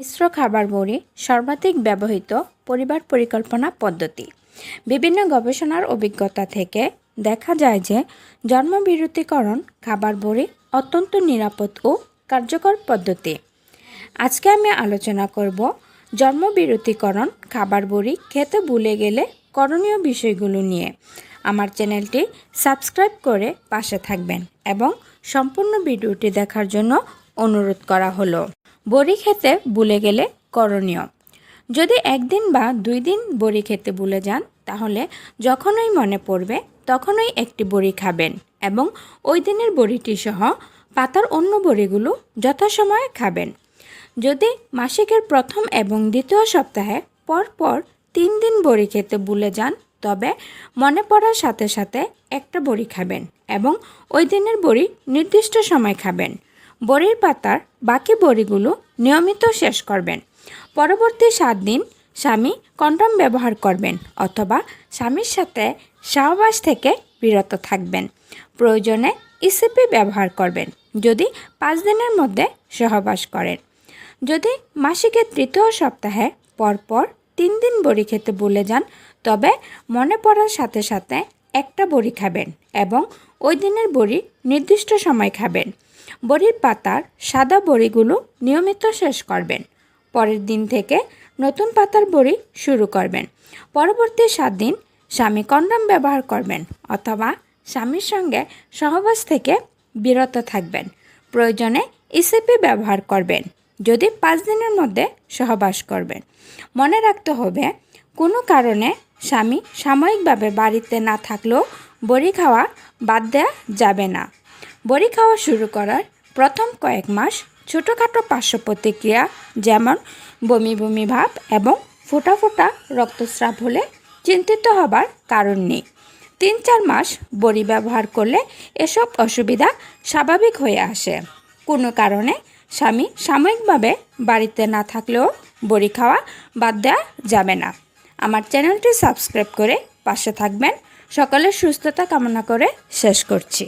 মিশ্র খাবার বড়ি, সর্বাধিক ব্যবহৃত পরিবার পরিকল্পনা পদ্ধতি। বিভিন্ন গবেষণার অভিজ্ঞতা থেকে দেখা যায় যে জন্মবিরতিকরণ, খাবার বড়ি অত্যন্ত নিরাপদ ও কার্যকর পদ্ধতি। আজকে আমি আলোচনা করব জন্মবিরতিকরণ, খাবার বড়ি খেতে ভুলে গেলে করণীয় বিষয়গুলো নিয়ে। আমার চ্যানেলটি সাবস্ক্রাইব করে পাশে থাকবেন এবং সম্পূর্ণ ভিডিওটি দেখার জন্য অনুরোধ করা হলো। বড়ি খেতে ভুলে গেলে করণীয়। যদি একদিন বা দুই দিন বড়ি খেতে ভুলে যান, তাহলে যখনই মনে পড়বে, তখনই একটি বড়ি খাবেন এবং ওই দিনের বড়িটি সহ পাতার অন্য বড়িগুলো যথাসময়ে খাবেন। যদি মাসিকের প্রথম এবং দ্বিতীয় সপ্তাহে পর পর তিন দিন বড়ি খেতে ভুলে যান, তবে মনে পড়ার সাথে সাথে একটা বড়ি খাবেন এবং ওই দিনের বড়ি নির্দিষ্ট সময় খাবেন। বড়ির পাতার বাকি বড়িগুলো নিয়মিত শেষ করবেন। পরবর্তী সাত দিন স্বামী কন্ডম ব্যবহার করবেন অথবা স্বামীর সাথে সাহবাস থেকে বিরত থাকবেন। প্রয়োজনে ইসিপি ব্যবহার করবেন যদি পাঁচ দিনের মধ্যে সহবাস করেন। যদি মাসিকের তৃতীয় সপ্তাহে পরপর তিন দিন বড়ি খেতে ভুলে যান, তবে মনে পড়ার সাথে সাথে একটা বড়ি খাবেন এবং ওই দিনের বড়ি নির্দিষ্ট সময় খাবেন। বড়ির পাতার সাদা বড়িগুলো নিয়মিত শেষ করবেন। পরের দিন থেকে নতুন পাতার বড়ি শুরু করবেন। পরবর্তী সাত দিন স্বামী কন্ডম ব্যবহার করবেন অথবা স্বামীর সঙ্গে সহবাস থেকে বিরত থাকবেন। প্রয়োজনে ইসিপি ব্যবহার করবেন, যদি পাঁচ দিনের মধ্যে সহবাস করবেন। মনে রাখতে হবে, কোনো কারণে স্বামী সাময়িকভাবে বাড়িতে না থাকলেও বড়ি খাওয়া বাদ দেওয়া যাবে না। বড়ি খাওয়া শুরু করার প্রথম কয়েক মাস ছোটোখাটো পার্শ্ব প্রতিক্রিয়া যেমন বমি বমি ভাব এবং ফোটা ফোটা রক্তস্রাব হলে চিন্তিত হবার কারণ নেই। তিন চার মাস বড়ি ব্যবহার করলে এসব অসুবিধা স্বাভাবিক হয়ে আসে। কোনো কারণে স্বামী সাময়িকভাবে বাড়িতে না থাকলেও বড়ি খাওয়া বাদ দেওয়া যাবে না। আমার চ্যানেলটি সাবস্ক্রাইব করে পাশে থাকবেন। সকলের সুস্থতা কামনা করে শেষ করছি।